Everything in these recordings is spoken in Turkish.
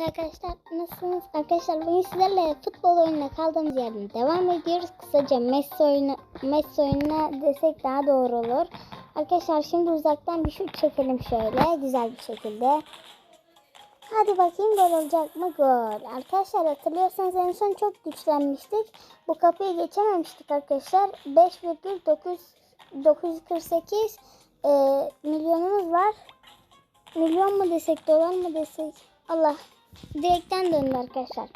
Arkadaşlar nasılsınız? Arkadaşlar bugün sizlerle futbol oyununa kaldığımız yerden devam ediyoruz. Kısaca Messi oyunu Messi oyununa desek daha doğru olur. Arkadaşlar şimdi uzaktan bir şut çekelim şöyle güzel bir şekilde. Hadi bakayım gol olacak mı? Gol. Arkadaşlar hatırlıyorsanız en son çok güçlenmiştik. Bu kapıyı geçememiştik arkadaşlar. 5,948 e, milyonumuz var. Milyon mu desek, dolar mı desek? Allah. Direkten döndü arkadaşlar.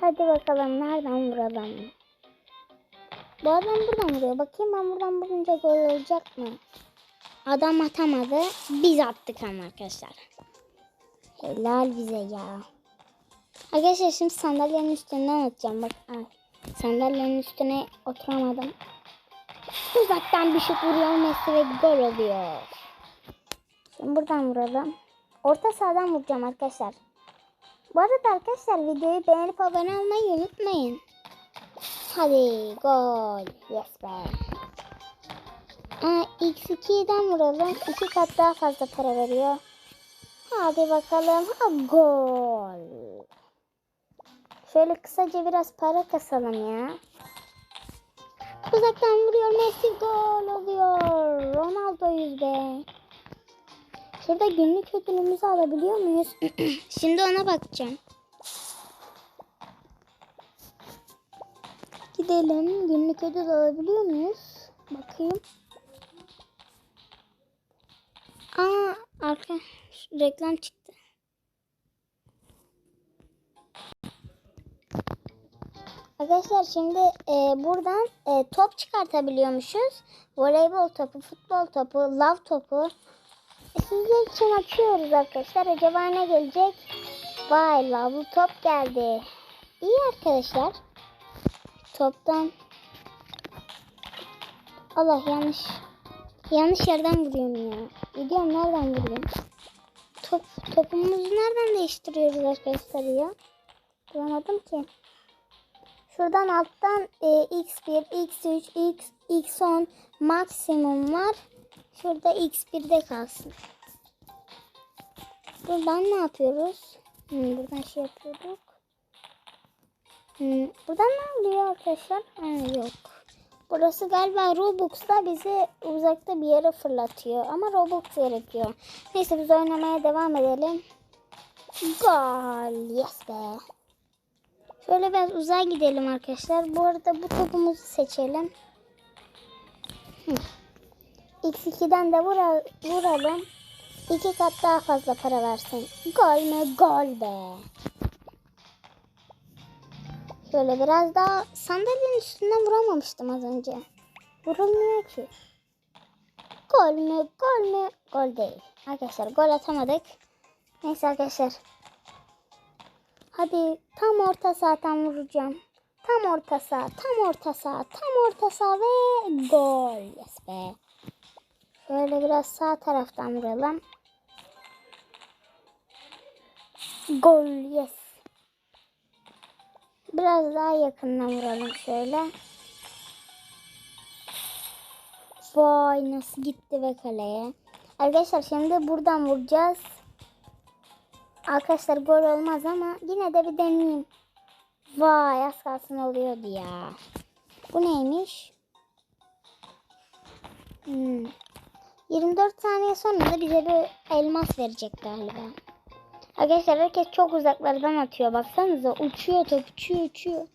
Hadi bakalım nereden vuralım? Bu adam buradan vuruyor. Bakayım ben buradan vurunca gol olacak mı? Adam atamadı. Biz attık ama arkadaşlar. Helal bize ya. Arkadaşlar şimdi sandalyenin üstünden atacağım. Bak ay, sandalyenin üstüne oturamadım. Uzaktan bir şut vuruyor Messi ve gol oluyor. Şimdi buradan vuralım. Orta sahadan vuracağım arkadaşlar. Bu arada arkadaşlar videoyu beğenip abone olmayı unutmayın. Hadi gol. Yes be. Aa, X2'den vuralım. İki kat daha fazla para veriyor. Hadi bakalım. Ha, gol. Şöyle kısaca biraz para kasalım ya. Uzaktan vuruyor Messi gol oluyor. Ronaldo'yuz be. Şurada günlük ödülümüzü alabiliyor muyuz? Şimdi ona bakacağım. Gidelim. Günlük ödül alabiliyor muyuz? Bakayım. Aa arka reklam çıktı. Arkadaşlar şimdi e, buradan e, top çıkartabiliyormuşuz. Voleybol topu, futbol topu, lav topu. Sizler için açıyoruz arkadaşlar. Acaba ne gelecek? Vay lavlı top geldi. İyi arkadaşlar. Toptan. Allah yanlış. Yanlış yerden vuruyorum ya. Gidiyorum nereden vuruyorum? Top, topumuzu nereden değiştiriyoruz arkadaşlar ya? Bulamadım ki. Şuradan alttan e, x1, x3, x, x10 maksimum var. Şurada x1'de kalsın. Buradan ne yapıyoruz? Hmm, buradan şey yapıyorduk. Hmm, buradan ne oluyor arkadaşlar? Ha, yok. Burası galiba Robux'ta bizi uzakta bir yere fırlatıyor. Ama Robux gerekiyor. Neyse biz oynamaya devam edelim. Gol. Yes be. Şöyle biraz uzağa gidelim arkadaşlar. Bu arada bu topumuzu seçelim. Hı. X2'den de vura, vuralım. İki kat daha fazla para versin. Gol mü? Gol be. Şöyle biraz daha sandalyenin üstünden vuramamıştım az önce. Vurulmuyor ki. Gol mü? Gol mü? Gol değil. Arkadaşlar gol atamadık. Neyse arkadaşlar. Hadi tam orta sahadan vuracağım. Tam orta saha, tam orta saha, tam orta saha ve gol. Yes be. Şöyle biraz sağ taraftan vuralım. Gol yes. Biraz daha yakından vuralım şöyle. Vay nasıl gitti ve kaleye. Arkadaşlar şimdi buradan vuracağız. Arkadaşlar gol olmaz ama yine de bir deneyeyim. Vay az kalsın oluyordu ya. Bu neymiş? Hmm. 24 saniye sonra da bize bir elmas verecek galiba. Arkadaşlar herkes çok uzaklardan atıyor. Baksanıza uçuyor top uçuyor uçuyor.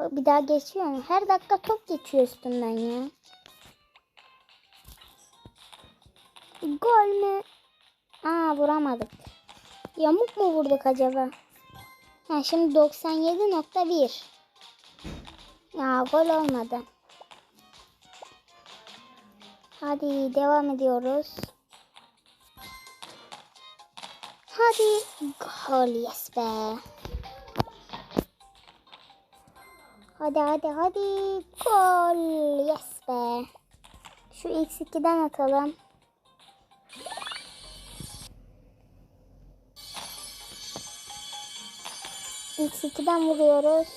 Bir daha geçiyor mu? Her dakika top geçiyor üstünden ya. Gol mü? Aa vuramadık. Yamuk mu vurduk acaba? Ha şimdi 97.1. Ya gol olmadı. Hadi devam ediyoruz. Hadi gol yes be. Hadi hadi hadi gol yes be. Şu x2'den atalım. X2'den vuruyoruz.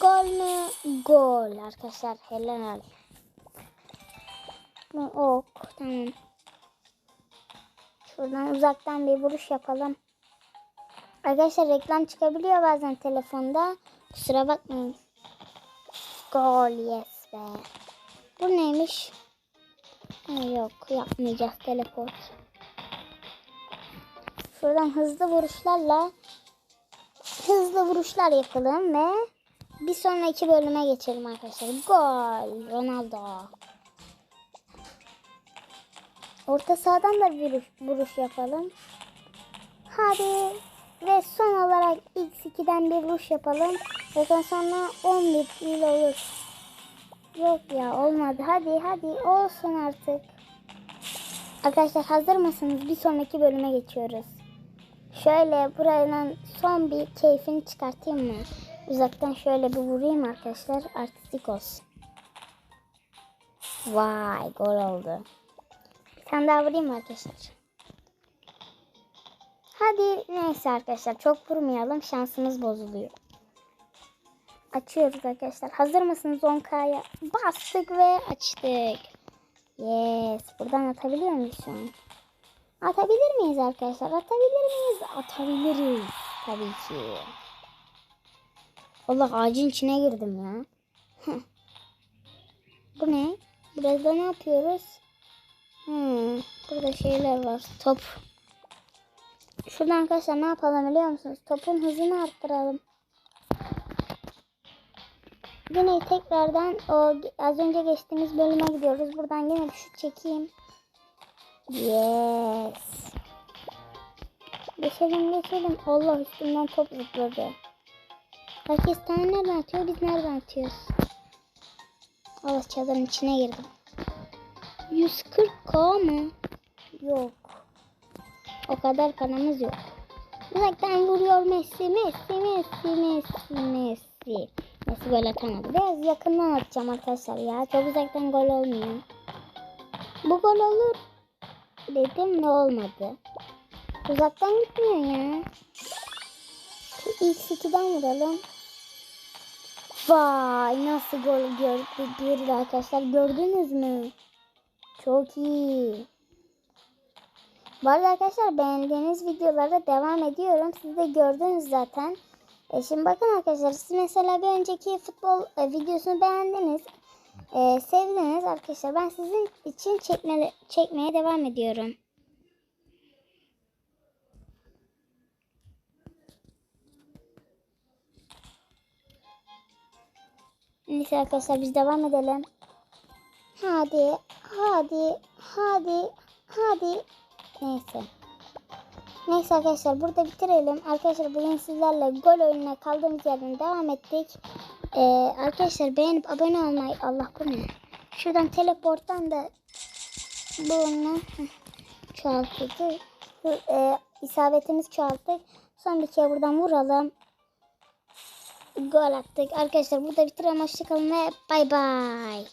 Gol mü? Gol arkadaşlar. Helal. Ok tamam. Şuradan uzaktan bir vuruş yapalım. Arkadaşlar reklam çıkabiliyor bazen telefonda. Kusura bakmayın. Gol yes be. Bu neymiş? Ha, yok yapmayacağız teleport. Şuradan hızlı vuruşlarla hızlı vuruşlar yapalım ve bir sonraki bölüme geçelim arkadaşlar. Gol Ronaldo. Orta sahadan da vuruş, vuruş yapalım. Hadi. Ve son olarak X2'den bir vuruş yapalım. Zaten sonra 11 ile olur. Yok ya olmadı. Hadi hadi olsun artık. Arkadaşlar hazır mısınız? Bir sonraki bölüme geçiyoruz. Şöyle buranın son bir keyfini çıkartayım mı? Uzaktan şöyle bir vurayım arkadaşlar. Artistik olsun. Vay gol oldu. Tane daha vurayım arkadaşlar? Hadi neyse arkadaşlar çok vurmayalım. Şansımız bozuluyor. Açıyoruz arkadaşlar. Hazır mısınız 10K'ya? Bastık ve açtık. Yes. Buradan atabiliyor muyuz şu an? Atabilir miyiz arkadaşlar? Atabilir miyiz? Atabiliriz. Tabii ki. Allah ağacın içine girdim ya. Bu ne? Burada ne yapıyoruz? Hmm, burada şeyler var. Top. Şuradan arkadaşlar ne yapalım biliyor musunuz? Topun hızını arttıralım. Yine tekrardan o az önce geçtiğimiz bölüme gidiyoruz. Buradan yine bir şut çekeyim. Yes. Geçelim geçelim. Allah üstümden top zıpladı. Herkes tane nereden atıyor? Biz nereden atıyoruz? Allah çadırın içine girdim. 140k mı? Yok. O kadar paramız yok. Uzaktan vuruyor Messi, Messi, Messi, Messi, Messi. Messi gol atamadı. Biraz yakından atacağım arkadaşlar ya. Çok uzaktan gol olmuyor. Bu gol olur dedim ne olmadı. Uzaktan gitmiyor ya. Şu X2'den vuralım. Vay nasıl gol gördü arkadaşlar. Gördünüz mü? Çok iyi. Bu arada arkadaşlar beğendiğiniz videolara devam ediyorum. Siz de gördünüz zaten. E şimdi bakın arkadaşlar siz mesela bir önceki futbol e, videosunu beğendiniz. E, sevdiniz arkadaşlar. Ben sizin için çekmeli, çekmeye devam ediyorum. Neyse arkadaşlar biz devam edelim. Hadi, hadi, hadi, hadi. Neyse. Neyse arkadaşlar burada bitirelim. Arkadaşlar bugün sizlerle gol oyununa kaldığımız yerden devam ettik. Ee, arkadaşlar beğenip abone olmayı Allah ne? Şuradan teleporttan da bunu çoğaltıldı. E, isabetimiz çoğalttık. Son bir kere buradan vuralım. Gol attık. Arkadaşlar burada bitirelim. Hoşçakalın ve bay bay.